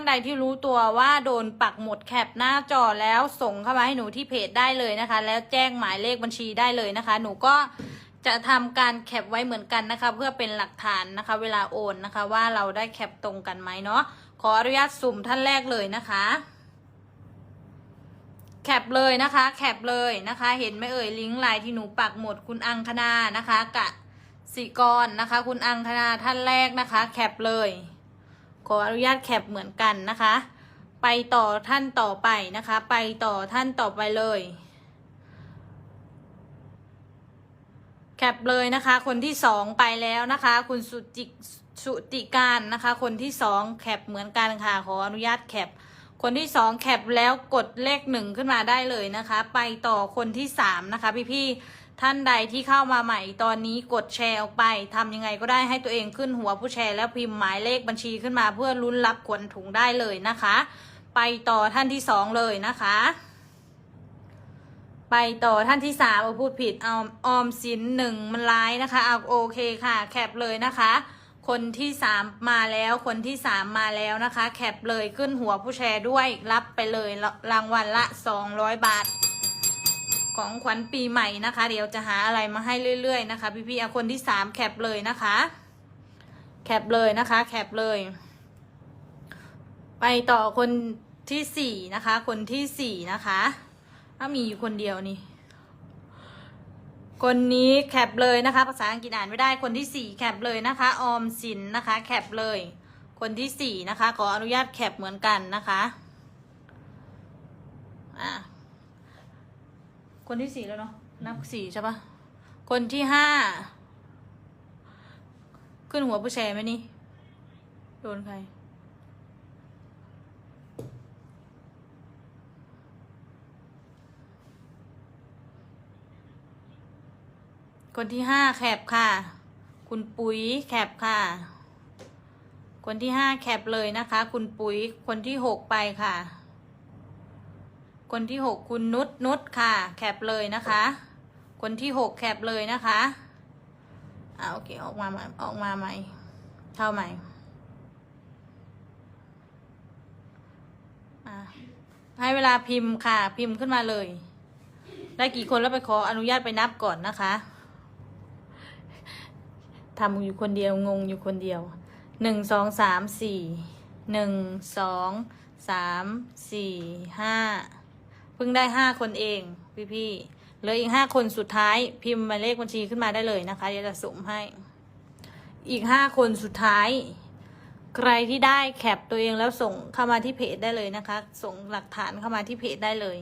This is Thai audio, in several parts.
านใดที่รู้ตัวว่าโดนปักหมดแคปหน้าจอแล้วส่งเข้ามาให้หนูที่เพจได้เลยนะคะ แล้วแจ้งหมายเลขบัญชีได้เลยนะคะ หนูก็จะทำการแคปไว้เหมือนกันนะคะ เพื่อเป็นหลักฐานนะคะ เวลาโอนนะคะ ว่าเราได้แคปตรงกันไหมเนาะขออนุญาตสุ่มท่านแรกเลยนะคะแคปเลยนะคะแคปเลยนะคะ เห็นไหมเอ่ยลิงก์ไลน์ที่หนูปักหมดคุณอังคณานะคะกะสิกรนะคะ คุณอังคณาท่านแรกนะคะ แคปเลย ขออนุญาตแคปเหมือนกันนะคะ ไปต่อท่านต่อไปนะคะ ไปต่อท่านต่อไปเลย แคปเลยนะคะ คนที่สองไปแล้วนะคะ คุณสุจิสุติการนะคะ คนที่สองแคปเหมือนกันค่ะ ขออนุญาตแคปคนที่สองแคปแล้วกดเลขหนึ่งขึ้นมาได้เลยนะคะ ไปต่อคนที่สามนะคะพี่ๆ ท่านใดที่เข้ามาใหม่ตอนนี้กดแชร์ออกไปทำยังไงก็ได้ให้ตัวเองขึ้นหัวผู้แชร์แล้วพิมพ์หมายเลขบัญชีขึ้นมาเพื่อลุ้นรับขวัญถุงได้เลยนะคะ ไปต่อท่านที่สองเลยนะคะ ไปต่อท่านที่สามเอาพูดผิดเอาออมสินหนึ่งมันร้ายนะคะเอาโอเคค่ะ แคปเลยนะคะ คนที่สามมาแล้วคนที่สามมาแล้วนะคะ แคปเลยขึ้นหัวผู้แชร์ด้วยรับไปเลยรางวัลละสองร้อยบาท ของขวัญปีใหม่นะคะ เดี๋ยวจะหาอะไรมาให้เรื่อยๆนะคะ พี่ๆเอาคนที่สามแคปเลยนะคะ แคปเลยนะคะ แคปเลย ไปต่อคนที่สี่นะคะ คนที่สี่นะคะถ้ามีอยู่คนเดียวนี่ คนนี้แคปเลยนะคะ ภาษาอังกฤษอ่านไม่ได้ คนที่สี่แคปเลยนะคะ ออมสินนะคะ แคปเลย คนที่สี่นะคะ ขออนุญาตแคปเหมือนกันนะคะ อะ คนที่สี่แล้วเนาะนับสี่ใช่ปะคนที่ห้าขึ้นหัวผู้แชร์ไหมนี่ โดนใคร คนที่ห้าแคปค่ะ คุณปุ๋ยแคปค่ะ คนที่ห้าแคปเลยนะคะ คุณปุ๋ยคนที่หกไปค่ะ คนที่หกคุณนุชนุชค่ะ แคปเลยนะคะ คนที่หกแคปเลยนะคะอ่าโอเคออกมาใหม่ออกมาใหม่เข้าใหม่ให้เวลาพิมพ์ค่ะ พิมพ์ขึ้นมาเลย ได้กี่คนแล้วไปขออนุญาตไปนับก่อนนะคะทำอยู่คนเดียวงงอยู่คนเดียวหนึ่งสองสามสี่หนึ่งสองสามสี่ห้า พิ่งได้ห้าคนเองพี่พี่ๆเหลืออีกห้าคนสุดท้ายพิมพ์หมายเลขบัญชีขึ้นมาได้เลยนะคะเดี๋ยวจะสุ่มให้ อีกห้าคนสุดท้าย ใครที่ได้แคปตัวเองแล้วส่งเข้ามาที่เพจได้เลยนะคะ ส่งหลักฐานเข้ามาที่เพจได้เลย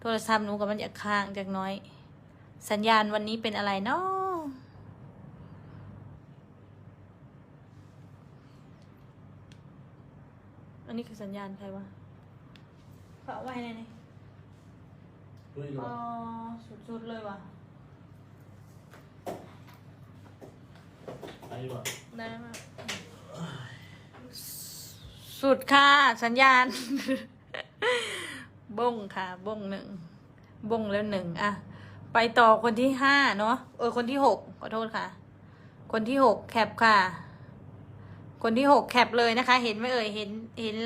โทรศัพท์หนูกับมันอยากค้างจากน้อย สัญญาณวันนี้เป็นอะไรเนาะ อันนี้คือสัญญาณใครวะเผาไว้ไหนนี่ด้วยเหรอ๋ออสุดๆเลยวะไอ้วะได้มากสุดค่ะ สัญญาณ บงค่ะ บงหนึ่ง บงแล้วหนึ่งอะไปต่อคนที่ห้าเนาะเออคนที่หกขอโทษค่ะ คนที่หกแคปค่ะ คนที่หกแคปเลยนะคะ เห็นไหมเอ่ยเห็นเห็น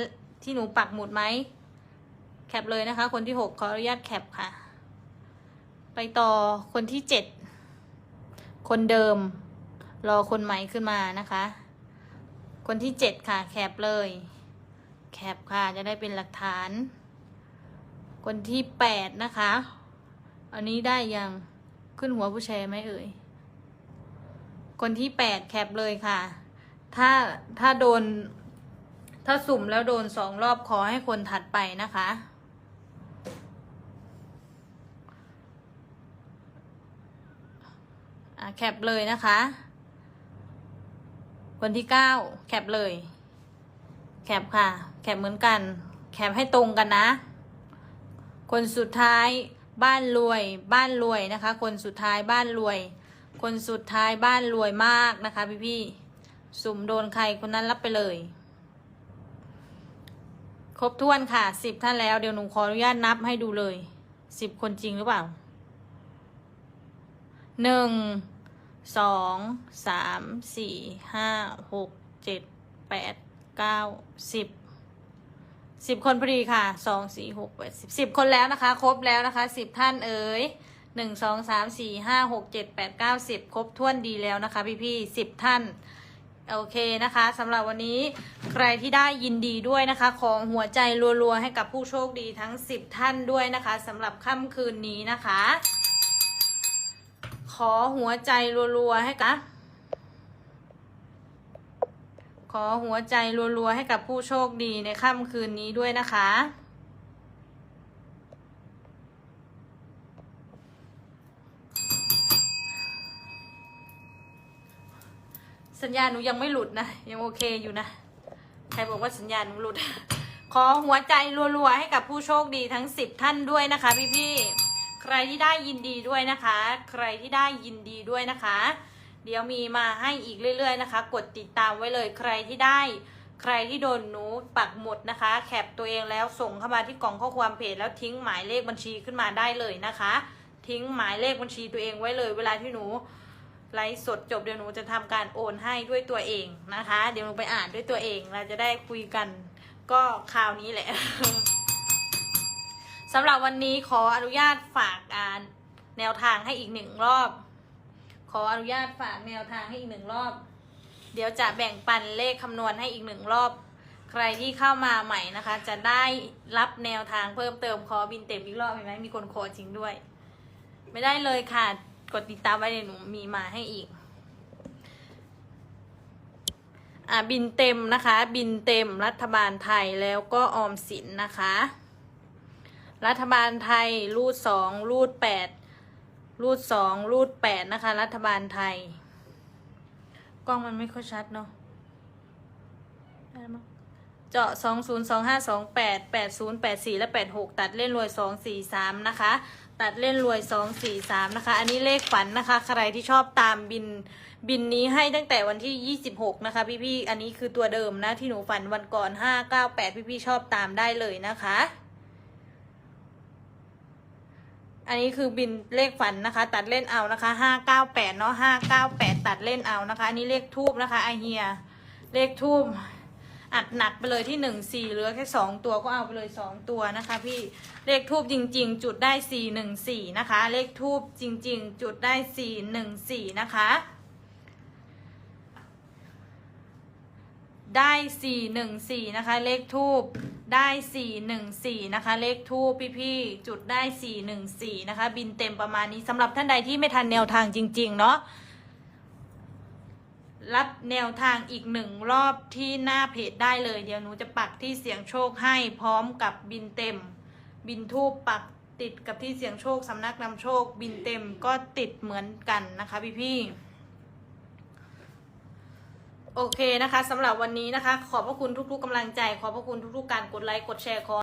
ที่หนูปักหมุดไหมแคปเลยนะคะ คนที่หกขออนุญาตแคปค่ะ ไปต่อคนที่เจ็ดคนเดิม รอคนใหม่ขึ้นมานะคะ คนที่เจ็ดค่ะ แคปเลย แคปค่ะจะได้เป็นหลักฐาน คนที่แปดนะคะ อันนี้ได้ยังขึ้นหัวผู้แชร์ไหมเอ่ยคนที่แปดแคปเลยค่ะ ถ้าถ้าโดน ถ้าสุ่มแล้วโดนสองรอบขอให้คนถัดไปนะคะ แคปเลยนะคะ คนที่เก้าแคปเลย แคปค่ะ แคปเหมือนกัน แคปให้ตรงกันนะ คนสุดท้ายบ้านรวย บ้านรวยนะคะ คนสุดท้ายบ้านรวย คนสุดท้ายบ้านรวยมากนะคะพี่พี่ สุ่มโดนใครคนนั้นรับไปเลย ครบถ้วนค่ะสิบท่านแล้วเดี๋ยวหนูขออนุญาตนับให้ดูเลยสิบคนจริงหรือเปล่าหนึ่งสองสามสี่ห้าหกเจ็ดแปดเก้าสิบสิบคนพอดีค่ะสองสี่หกแปดสิบสิบคนแล้วนะคะ ครบแล้วนะคะสิบท่านเอ๋ยหนึ่งสองสามสี่ห้าหกเจ็ดแปดเก้าสิบครบถ้วนดีแล้วนะคะ พี่พี่สิบท่าน โอเคนะคะสำหรับวันนี้ใครที่ได้ยินดีด้วยนะคะ ของหัวใจรัวๆ ให้กับผู้โชคดีทั้ง 10 ท่านด้วยนะคะสำหรับค่ำคืนนี้นะคะ ขอหัวใจรัวๆ ให้กับขอหัวใจรัวๆ ให้กับผู้โชคดีในค่ำคืนนี้ด้วยนะคะ สัญญาณหนูยังไม่หลุดนะ ยังโอเคอยู่นะ ใครบอกว่าสัญญาณหนูหลุด ขอหัวใจรัวๆ ให้กับผู้โชคดีทั้ง 10 ท่านด้วยนะคะพี่ๆ ใครที่ได้ยินดีด้วยนะคะ ใครที่ได้ยินดีด้วยนะคะ เดี๋ยวมีมาให้อีกเรื่อย ๆ นะคะ กดติดตามไว้เลยใครที่ได้ ใครที่โดนหนูปักหมุดนะคะ แคปตัวเองแล้วส่งเข้ามาที่กล่องข้อความเพจแล้วทิ้งหมายเลขบัญชีขึ้นมาได้เลยนะคะ ทิ้งหมายเลขบัญชีตัวเองไว้เลย เวลาที่หนู ไลฟ์สดจบเดี๋ยวหนูจะทำการโอนให้ด้วยตัวเองนะคะ เดี๋ยวหนูไปอ่านด้วยตัวเอง เราจะได้คุยกันก็คราวนี้แหละสำหรับวันนี้ขออนุญาตฝากอ่านแนวทางให้อีกหนึ่งรอบ ขออนุญาตฝากแนวทางให้อีกหนึ่งรอบ เดี๋ยวจะแบ่งปันเลขคำนวณให้อีกหนึ่งรอบ ใครที่เข้ามาใหม่นะคะ จะได้รับแนวทางเพิ่มเติมขอบินเต็มอีกรอบเห็นไหมมีคนขอจริงด้วย ไม่ได้เลยค่ะ กดติดตามไว้เดี๋ยวหนูมีมาให้อีก อ่าบินเต็มนะคะ บินเต็มรัฐบาลไทยแล้วก็ออมสินนะคะ รัฐบาลไทยรูดสองรูดแปดรูดสองรูดแปดนะคะ รัฐบาลไทย กล้องมันไม่ค่อยชัดเนาะเจาะสองศูนย์สองห้าสองแปดแปดศูนย์แปดสี่และแปดหกตัดเล่นรวยสองสี่สามนะคะ ตัดเล่นรวยสองสี่สามนะคะ อันนี้เลขฝันนะคะ ใครที่ชอบตามบินบินนี้ให้ตั้งแต่วันที่ยี่สิบหกนะคะ พี่ๆ อันนี้คือตัวเดิมนะที่หนูฝันวันก่อนห้าเก้าแปดพี่ๆ ชอบตามได้เลยนะคะ อันนี้คือบินเลขฝันนะคะ ตัดเล่นเอานะคะห้าเก้าแปดเนาะห้าเก้าแปดตัดเล่นเอานะคะ อันนี้เลขทูบนะคะไอเฮียเลขทูบ อัดหนักไปเลยที่หนึ่งสี่เหลือแค่สองตัวก็เอาไปเลยสองตัวนะคะพี่เลขทูบจริง ๆ จุดได้สี่หนึ่งสี่นะคะ เลขทูบจริง ๆ จุดได้สี่หนึ่งสี่นะคะ ได้สี่หนึ่งสี่นะคะ เลขทูบได้สี่หนึ่งสี่นะคะ เลขทูบพี่ๆจุดได้สี่หนึ่งสี่นะคะ บินเต็มประมาณนี้สำหรับท่านใดที่ไม่ทันแนวทางจริง ๆ เนาะ รับแนวทางอีกหนึ่งรอบที่หน้าเพจได้เลย เดี๋ยวหนูจะปักที่เสียงโชคให้พร้อมกับบินเต็ม บินทูบปักติดกับที่เสียงโชคสำนักนำโชค บินเต็มก็ติดเหมือนกันนะคะพี่ๆโอเคนะคะสำหรับวันนี้นะคะ ขอบพระคุณทุกๆกำลังใจ ขอบพระคุณทุกๆการกดไลค์กดแชร์ขอ